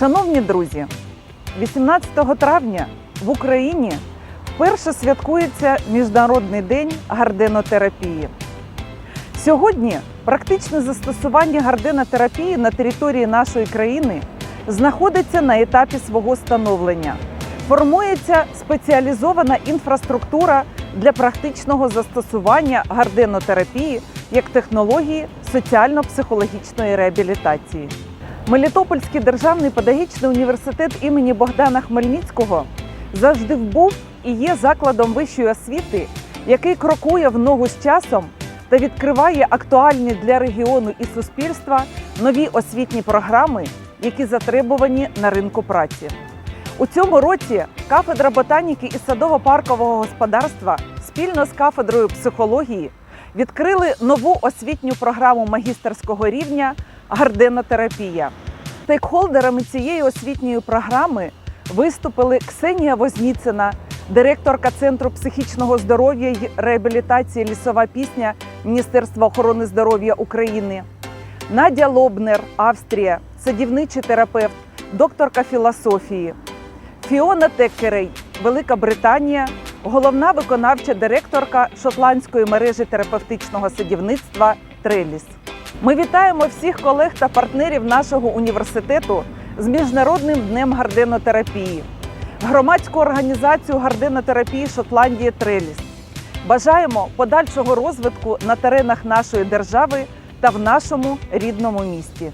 Шановні друзі, 18 травня в Україні вперше святкується Міжнародний день гарденотерапії. Сьогодні практичне застосування гарденотерапії на території нашої країни знаходиться на етапі свого становлення. Формується спеціалізована інфраструктура для практичного застосування гарденотерапії як технології соціально-психологічної реабілітації. Мелітопольський державний педагогічний університет імені Богдана Хмельницького завжди був і є закладом вищої освіти, який крокує в ногу з часом та відкриває актуальні для регіону і суспільства нові освітні програми, які затребувані на ринку праці. У цьому році кафедра ботаніки і садово-паркового господарства спільно з кафедрою психології відкрили нову освітню програму магістерського рівня гарденотерапія. Стейкхолдерами цієї освітньої програми виступили Ксенія Возніцина, директорка Центру психічного здоров'я й реабілітації Лісова пісня Міністерства охорони здоров'я України, Надя Лобнер, Австрія, садівничий терапевт, докторка філософії, Фіона Теккерей, Велика Британія, головна виконавча директорка шотландської мережі терапевтичного садівництва Треліс. Ми вітаємо всіх колег та партнерів нашого університету з Міжнародним днем гарденотерапії, громадську організацію гарденотерапії Шотландії Треліс. Бажаємо подальшого розвитку на теренах нашої держави та в нашому рідному місті.